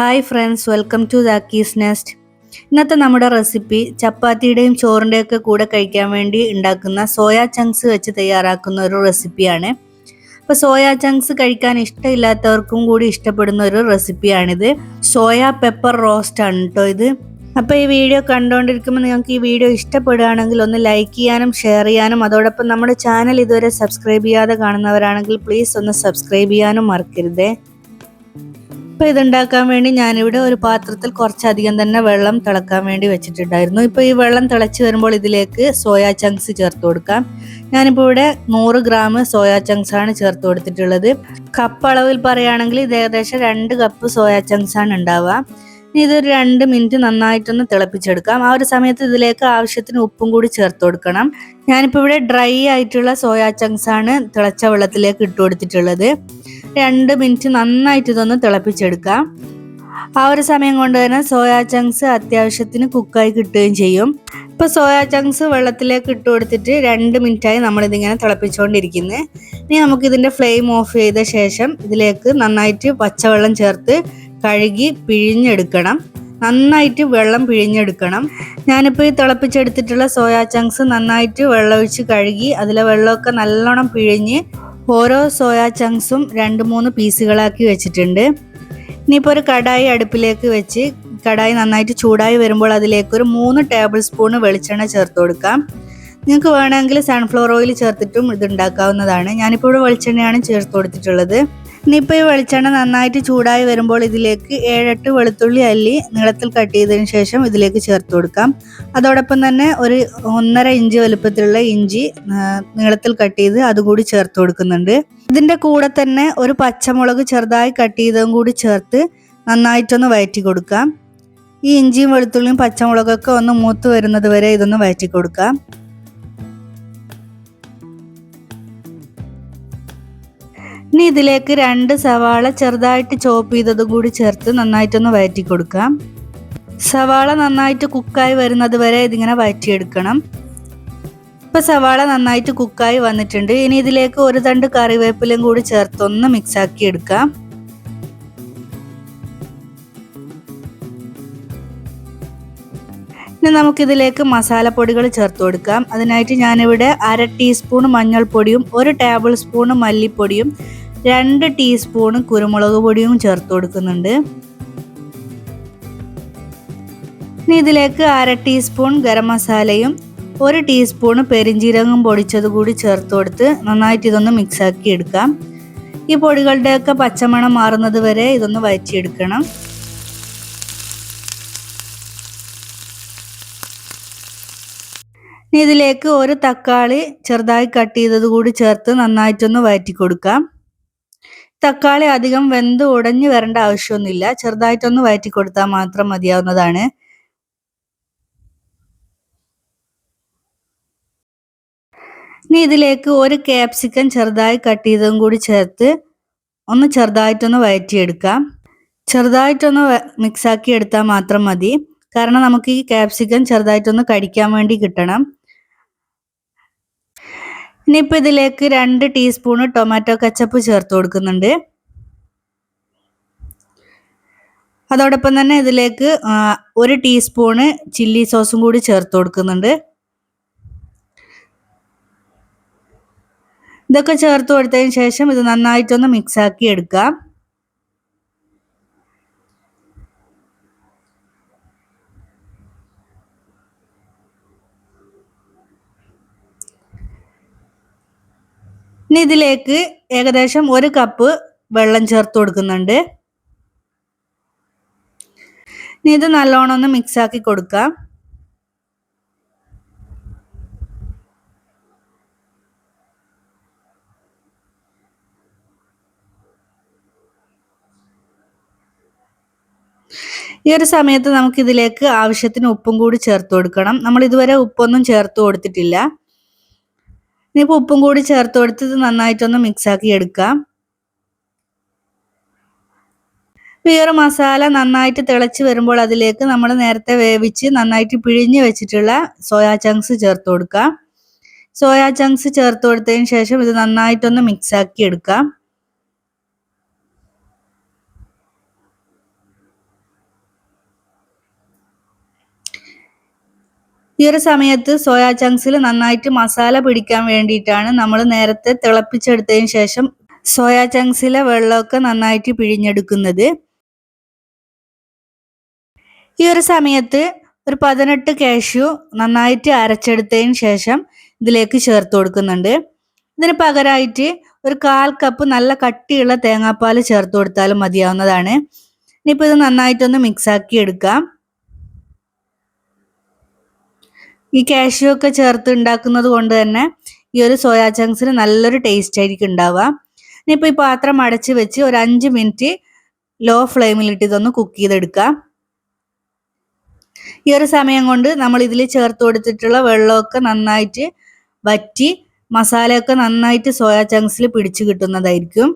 Hi friends welcome to Dhakkis nest ഇന്നത്തെ നമ്മുടെ recipe ചപ്പാത്തിയുടെയും ചോറിന്റെയും ഒക്കെ കൂടെ കഴിക്കാൻ വേണ്ടി ഉണ്ടാക്കുന്ന സോയാ ചങ്ക്സ് വെച്ച് തയ്യാറാക്കുന്ന ഒരു റെസിപ്പിയാണ് അപ്പോൾ സോയാ ചങ്ക്സ് കഴിക്കാൻ ഇഷ്ടമില്ലാത്തവർക്കും കൂടി ഇഷ്ടപ്പെടുന്ന ഒരു റെസിപ്പിയാണിത് സോയാ പെപ്പർ റോസ്റ്റ് ആണ് കേട്ടോ ഇത്. അപ്പോൾ ഈ വീഡിയോ കണ്ടുകൊണ്ടിരിക്കുമ്പോൾ നിങ്ങൾക്ക് ഈ വീഡിയോ ഇഷ്ടപ്പെടുകയാണെങ്കിൽ ഒന്ന് ലൈക്ക് ചെയ്യാനും ഷെയർ ചെയ്യാനും അതോടൊപ്പം നമ്മുടെ ചാനൽ ഇതുവരെ സബ്സ്ക്രൈബ് ചെയ്യാതെ കാണുന്നവരാണെങ്കിൽ പ്ലീസ് ഒന്ന് സബ്സ്ക്രൈബ് ചെയ്യാനും മറക്കരുതേ. അപ്പോൾ ഇതുണ്ടാക്കാൻ വേണ്ടി ഞാനിവിടെ ഒരു പാത്രത്തിൽ കുറച്ചധികം തന്നെ വെള്ളം തിളക്കാൻ വേണ്ടി വെച്ചിട്ടുണ്ടായിരുന്നു. ഇപ്പോൾ ഈ വെള്ളം തിളച്ച് വരുമ്പോൾ ഇതിലേക്ക് സോയാ ചങ്ക്സ് ചേർത്ത് കൊടുക്കാം. ഞാനിപ്പോൾ ഇവിടെ നൂറ് ഗ്രാം സോയാ ചങ്ക്സ് ആണ് ചേർത്ത് കൊടുത്തിട്ടുള്ളത്. കപ്പ് അളവിൽ പറയുകയാണെങ്കിൽ ഇത് ഏകദേശം രണ്ട് കപ്പ് സോയാ ചങ്ക്സ് ആണ് ഉണ്ടാവുക. ഇനി ഇതൊരു രണ്ട് മിനിറ്റ് നന്നായിട്ടൊന്ന് തിളപ്പിച്ചെടുക്കാം. ആ ഒരു സമയത്ത് ഇതിലേക്ക് ആവശ്യത്തിന് ഉപ്പും കൂടി ചേർത്ത് കൊടുക്കണം. ഞാനിപ്പോൾ ഇവിടെ ഡ്രൈ ആയിട്ടുള്ള സോയാ ചങ്ക്സ് ആണ് തിളച്ച വെള്ളത്തിലേക്ക് ഇട്ട് കൊടുത്തിട്ടുള്ളത്. രണ്ട് മിനിറ്റ് നന്നായിട്ട് ഇതൊന്ന് തിളപ്പിച്ചെടുക്കാം ആ ഒരു സമയം കൊണ്ട് തന്നെ സോയാ ചങ്ക്സ് അത്യാവശ്യത്തിന് കുക്കായി കിട്ടുകയും ചെയ്യും. ഇപ്പോൾ സോയാ ചങ്ക്സ് വെള്ളത്തിലേക്ക് ഇട്ട് കൊടുത്തിട്ട് രണ്ട് മിനിറ്റായി നമ്മളിതിങ്ങനെ തിളപ്പിച്ചുകൊണ്ടിരിക്കുന്നത് ഇനി നമുക്കിതിന്റെ ഫ്ലെയിം ഓഫ് ചെയ്ത ശേഷം ഇതിലേക്ക് നന്നായിട്ട് പച്ചവെള്ളം ചേർത്ത് കഴുകി പിഴിഞ്ഞെടുക്കണം. നന്നായിട്ട് വെള്ളം പിഴിഞ്ഞെടുക്കണം. ഞാനിപ്പോൾ ഈ തിളപ്പിച്ചെടുത്തിട്ടുള്ള സോയാ ചങ്ക്സ് നന്നായിട്ട് വെള്ളമൊഴിച്ച് കഴുകി അതിലെ വെള്ളമൊക്കെ നല്ലോണം പിഴിഞ്ഞ് ഓരോ സോയാ ചങ്ക്സും രണ്ട് മൂന്ന് പീസുകളാക്കി വെച്ചിട്ടുണ്ട്. ഇനിയിപ്പോൾ ഒരു കടായി അടുപ്പിലേക്ക് വെച്ച് കടായി നന്നായിട്ട് ചൂടായി വരുമ്പോൾ അതിലേക്ക് ഒരു മൂന്ന് ടേബിൾ സ്പൂൺ വെളിച്ചെണ്ണ ചേർത്ത് കൊടുക്കാം. നിങ്ങൾക്ക് വേണമെങ്കിൽ സൺഫ്ലവർ ഓയിൽ ചേർത്തിട്ടും ഇത് ഉണ്ടാക്കാവുന്നതാണ്. ഞാനിപ്പോൾ ഇവിടെ വെളിച്ചെണ്ണയാണ് ചേർത്ത് കൊടുത്തിട്ടുള്ളത്. ഇനിയിപ്പോൾ ഈ വെളിച്ചെണ്ണ നന്നായിട്ട് ചൂടായി വരുമ്പോൾ ഇതിലേക്ക് ഏഴെട്ട് വെളുത്തുള്ളി അല്ലി നീളത്തിൽ കട്ട് ചെയ്തതിന് ശേഷം ഇതിലേക്ക് ചേർത്ത് കൊടുക്കാം. അതോടൊപ്പം തന്നെ ഒരു ഒന്നര ഇഞ്ച് വലുപ്പത്തിലുള്ള ഇഞ്ചി നീളത്തിൽ കട്ട് ചെയ്ത് അതുകൂടി ചേർത്ത് കൊടുക്കുന്നുണ്ട്. ഇതിന്റെ കൂടെ തന്നെ ഒരു പച്ചമുളക് ചെറുതായി കട്ട് ചെയ്തതും കൂടി ചേർത്ത് നന്നായിട്ടൊന്ന് വയറ്റി കൊടുക്കാം. ഈ ഇഞ്ചിയും വെളുത്തുള്ളിയും പച്ചമുളകൊക്കെ ഒന്ന് മൂത്ത് വരുന്നത് വരെ ഇതൊന്ന് വയറ്റി കൊടുക്കാം. ഇനി ഇതിലേക്ക് രണ്ട് സവാള ചെറുതായിട്ട് ചോപ്പ് ചെയ്തതും കൂടി ചേർത്ത് നന്നായിട്ടൊന്ന് വഴറ്റി കൊടുക്കാം. സവാള നന്നായിട്ട് കുക്കായി വരുന്നത് വരെ ഇതിങ്ങനെ വയറ്റിയെടുക്കണം. ഇപ്പൊ സവാള നന്നായിട്ട് കുക്കായി വന്നിട്ടുണ്ട്. ഇനി ഇതിലേക്ക് ഒരു തണ്ട് കറിവേപ്പിലയും കൂടി ചേർത്തൊന്ന് മിക്സ് ആക്കി എടുക്കാം. ഇനി നമുക്കിതിലേക്ക് മസാലപ്പൊടികൾ ചേർത്ത് കൊടുക്കാം. അതിനായിട്ട് ഞാനിവിടെ അര ടീസ്പൂൺ മഞ്ഞൾപ്പൊടിയും ഒരു ടേബിൾ സ്പൂൺ മല്ലിപ്പൊടിയും രണ്ട് ടീസ്പൂൺ കുരുമുളക് പൊടിയും ചേർത്ത് കൊടുക്കുന്നുണ്ട്. ഇനി ഇതിലേക്ക് അര ടീസ്പൂൺ ഗരം മസാലയും ഒരു ടീസ്പൂൺ പെരിഞ്ചീരകം പൊടിച്ചത് കൂടി ചേർത്ത് കൊടുത്ത് നന്നായിട്ട് ഇതൊന്ന് മിക്സാക്കി എടുക്കാം. ഈ പൊടികളുടെയൊക്കെ പച്ചമണം മാറുന്നത് വരെ ഇതൊന്ന് വയറ്റിയെടുക്കണം ഇനി ഇതിലേക്ക് ഒരു തക്കാളി ചെറുതായി കട്ട് ചെയ്തത് കൂടി ചേർത്ത് നന്നായിട്ടൊന്ന് വയറ്റി കൊടുക്കാം തക്കാളി അധികം വെന്ത് ഉടഞ്ഞു വരേണ്ട ആവശ്യമൊന്നുമില്ല. ചെറുതായിട്ടൊന്ന് വയറ്റി കൊടുത്താൽ മാത്രം മതിയാവുന്നതാണ്. ഇനി ഇതിലേക്ക് ഒരു ക്യാപ്സിക്കം ചെറുതായി കട്ട് ചെയ്തതും കൂടി ചേർത്ത് ഒന്ന് ചെറുതായിട്ടൊന്ന് വയറ്റിയെടുക്കാം. ചെറുതായിട്ടൊന്ന് മിക്സാക്കി എടുത്താൽ മാത്രം മതി. കാരണം നമുക്ക് ഈ ക്യാപ്സിക്കം ചെറുതായിട്ടൊന്ന് കടിക്കാൻ വേണ്ടി കിട്ടണം. ഇനിയിപ്പോൾ ഇതിലേക്ക് രണ്ട് ടീസ്പൂൺ ടൊമാറ്റോ കച്ചപ്പ് ചേർത്ത് കൊടുക്കുന്നുണ്ട്. അതോടൊപ്പം തന്നെ ഇതിലേക്ക് ഒരു ടീസ്പൂണ് ചില്ലി സോസും കൂടി ചേർത്ത് കൊടുക്കുന്നുണ്ട്. ഇതൊക്കെ ചേർത്ത് കൊടുത്തതിന് ശേഷം ഇത് നന്നായിട്ടൊന്ന് മിക്സാക്കി എടുക്കാം. ഇനി ഇതിലേക്ക് ഏകദേശം ഒരു കപ്പ് വെള്ളം ചേർത്ത് കൊടുക്കുന്നുണ്ട്. ഇനി ഇത് നല്ലോണം ഒന്ന് മിക്സ് ആക്കി കൊടുക്കാം. ഈ ഒരു സമയത്ത് നമുക്കിതിലേക്ക് ആവശ്യത്തിന് ഉപ്പും കൂടി ചേർത്ത് കൊടുക്കണം. നമ്മൾ ഇതുവരെ ഉപ്പൊന്നും ചേർത്ത് കൊടുത്തിട്ടില്ല. ഇനിയിപ്പോൾ ഉപ്പും കൂടി ചേർത്ത് കൊടുത്ത് നന്നായിട്ടൊന്ന് മിക്സ് ആക്കി എടുക്കാം. ഈ ഒരു മസാല നന്നായിട്ട് തിളച്ച് വരുമ്പോൾ അതിലേക്ക് നമ്മൾ നേരത്തെ വേവിച്ച് നന്നായിട്ട് പിഴിഞ്ഞ് വെച്ചിട്ടുള്ള സോയാ ചങ്ക്സ് ചേർത്ത് കൊടുക്കാം. സോയാ ചങ്ക്സ് ചേർത്ത് കൊടുത്തതിന് ശേഷം ഇത് നന്നായിട്ടൊന്ന് മിക്സ് ആക്കി എടുക്കാം. ഈ ഒരു സമയത്ത് സോയാ ചങ്ക്സിൽ നന്നായിട്ട് മസാല പിടിക്കാൻ വേണ്ടിയിട്ടാണ് നമ്മൾ നേരത്തെ തിളപ്പിച്ചെടുത്തതിന് ശേഷം സോയാ ചങ്ക്സിലെ വെള്ളമൊക്കെ നന്നായിട്ട് പിഴിഞ്ഞെടുക്കുന്നത്. ഈ ഒരു സമയത്ത് ഒരു പതിനെട്ട് കാഷ്യു നന്നായിട്ട് അരച്ചെടുത്തതിന് ശേഷം ഇതിലേക്ക് ചേർത്ത് കൊടുക്കുന്നുണ്ട്. ഇതിന് പകരമായിട്ട് ഒരു കാൽ കപ്പ് നല്ല കട്ടിയുള്ള തേങ്ങാപ്പാൽ ചേർത്ത് കൊടുത്താലും മതിയാവുന്നതാണ്. ഇനിയിപ്പോൾ ഇത് നന്നായിട്ടൊന്ന് മിക്സാക്കി എടുക്കാം. ഈ കാഷ്യൂ ഒക്കെ ചേർത്ത് ഉണ്ടാക്കുന്നത് കൊണ്ട് തന്നെ ഈ ഒരു സോയാ ചങ്ക്സിന് നല്ലൊരു ടേസ്റ്റ് ആയിരിക്കും ഉണ്ടാവുക. ഇനിയിപ്പോൾ ഈ പാത്രം അടച്ച് വെച്ച് ഒരു അഞ്ച് മിനിറ്റ് ലോ ഫ്ലെയിമിലിട്ട് ഇതൊന്ന് കുക്ക് ചെയ്തെടുക്കുക. ഈ ഒരു സമയം കൊണ്ട് നമ്മൾ ഇതിൽ ചേർത്ത് കൊടുത്തിട്ടുള്ള വെള്ളമൊക്കെ നന്നായിട്ട് വറ്റി മസാലയൊക്കെ നന്നായിട്ട് സോയാ ചങ്ക്സിൽ പിടിച്ചു കിട്ടുന്നതായിരിക്കും.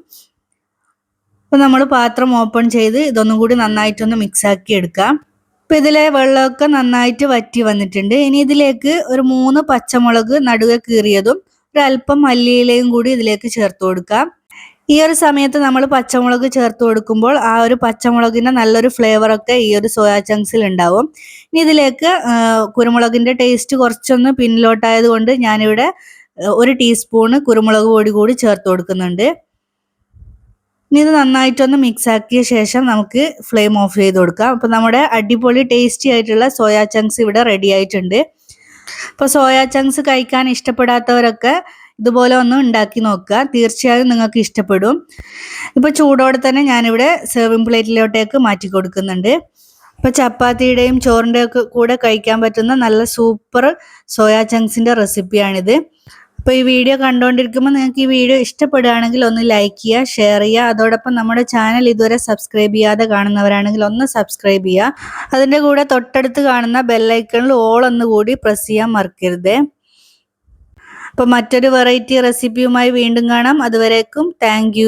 അപ്പോൾ നമ്മൾ പാത്രം ഓപ്പൺ ചെയ്ത് ഇതൊന്നും കൂടി നന്നായിട്ടൊന്ന് മിക്സ് ആക്കി എടുക്കാം. ഇപ്പം ഇതിലെ വെള്ളമൊക്കെ നന്നായിട്ട് വറ്റി വന്നിട്ടുണ്ട്. ഇനി ഇതിലേക്ക് ഒരു മൂന്ന് പച്ചമുളക് നടുവെ കീറിയതും ഒരല്പം മല്ലിയിലയും കൂടി ഇതിലേക്ക് ചേർത്ത് കൊടുക്കാം. ഈ ഒരു സമയത്ത് നമ്മൾ പച്ചമുളക് ചേർത്ത് കൊടുക്കുമ്പോൾ ആ ഒരു പച്ചമുളകിന്റെ നല്ലൊരു ഫ്ലേവർ ഒക്കെ ഈ ഒരു സോയാ ചങ്ക്സിൽ ഉണ്ടാവും. ഇനി ഇതിലേക്ക് കുരുമുളകിന്റെ ടേസ്റ്റ് കുറച്ചൊന്ന് പിന്നിലോട്ടായത് കൊണ്ട് ഞാനിവിടെ ഒരു ടീസ്പൂണ് കുരുമുളക് പൊടി കൂടി ചേർത്ത് കൊടുക്കുന്നുണ്ട്. ഇനി ഇത് നന്നായിട്ടൊന്ന് മിക്സ് ആക്കിയ ശേഷം നമുക്ക് ഫ്ലെയിം ഓഫ് ചെയ്ത് കൊടുക്കാം. അപ്പോൾ നമ്മുടെ അടിപൊളി ടേസ്റ്റി ആയിട്ടുള്ള സോയാ ചങ്ക്സ് ഇവിടെ റെഡി ആയിട്ടുണ്ട്. അപ്പോൾ സോയാ ചങ്ക്സ് കഴിക്കാൻ ഇഷ്ടപ്പെടാത്തവരൊക്കെ ഇതുപോലെ ഒന്ന് ഉണ്ടാക്കി നോക്കുക. തീർച്ചയായും നിങ്ങൾക്ക് ഇഷ്ടപ്പെടും. ഇപ്പൊ ചൂടോടെ തന്നെ ഞാനിവിടെ സെർവിങ് പ്ലേറ്റിലോട്ടേക്ക് മാറ്റി കൊടുക്കുന്നുണ്ട്. ഇപ്പോൾ ചപ്പാത്തിയുടെയും ചോറിന്റെയൊക്കെ കൂടെ കഴിക്കാൻ പറ്റുന്ന നല്ല സൂപ്പർ സോയാ ചങ്ക്സിന്റെ റെസിപ്പിയാണിത് അപ്പോൾ ഈ വീഡിയോ കണ്ടുകൊണ്ടിരിക്കുമ്പോൾ നിങ്ങൾക്ക് ഈ വീഡിയോ ഇഷ്ടപ്പെടുകയാണെങ്കിൽ ഒന്ന് ലൈക്ക് ചെയ്യുക ഷെയർ ചെയ്യുക. അതോടൊപ്പം നമ്മുടെ ചാനൽ ഇതുവരെ സബ്സ്ക്രൈബ് ചെയ്യാതെ കാണുന്നവരാണെങ്കിൽ ഒന്ന് സബ്സ്ക്രൈബ് ചെയ്യുക. അതിന്റെ കൂടെ തൊട്ടടുത്ത് കാണുന്ന ബെല്ലൈക്കണിൽ ഓൾ ഒന്ന് കൂടി പ്രസ് ചെയ്യാൻ മറക്കരുത്. അപ്പോൾ മറ്റൊരു വെറൈറ്റി റെസിപ്പിയുമായി വീണ്ടും കാണാം. അതുവരേക്കും താങ്ക്